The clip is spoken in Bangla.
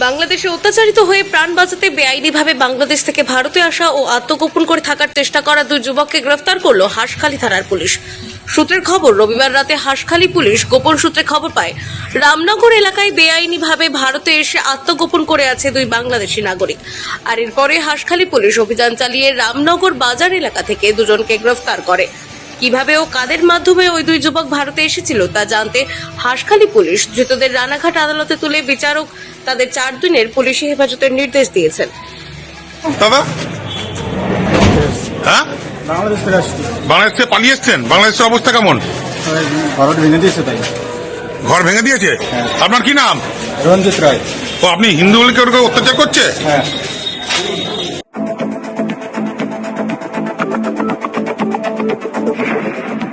বাংলাদেশে অত্যাচারিত হয়ে প্রাণ বাঁচাতে বেআইনিভাবে বাংলাদেশ থেকে ভারতে আসা ও আত্মগোপন করে থাকার চেষ্টা করা দুই যুবককে গ্রেফতার করল হাঁসখালী থানার পুলিশ। সূত্রের খবর, রবিবার রাতে হাঁসখালী পুলিশ গোপন সূত্রে খবর পায়, রামনগর এলাকায় বেআইনিভাবে ভারতে এসে আত্মগোপন করে আছে দুই বাংলাদেশি নাগরিক। আর এরপরে হাঁসখালী পুলিশ অভিযান চালিয়ে রামনগর বাজার এলাকা থেকে দুজনকে গ্রেফতার করে। কীভাবে ও কাদের মাধ্যমে ওই দুই যুবক ভারতে এসেছিল তা জানতে হাঁসখালী পুলিশ ধৃতদের রানাঘাট আদালতে তুলে বিচারক তাদের চার দিনের পুলিশি হেফাজতের নির্দেশ দিয়েছেন। দাদা হ্যাঁ? বাংলাদেশ থেকে পালিয়ে এসছেন? বাংলাদেশের অবস্থা কেমন? ভারত ভেঙে দিয়েছে তাই। ঘর ভেঙে দিয়েছে? আপনার কি নাম? রঞ্জিত রায়। ও আপনি হিন্দু বলে কেউ কেউ অত্যাচার করছে? হ্যাঁ। 何?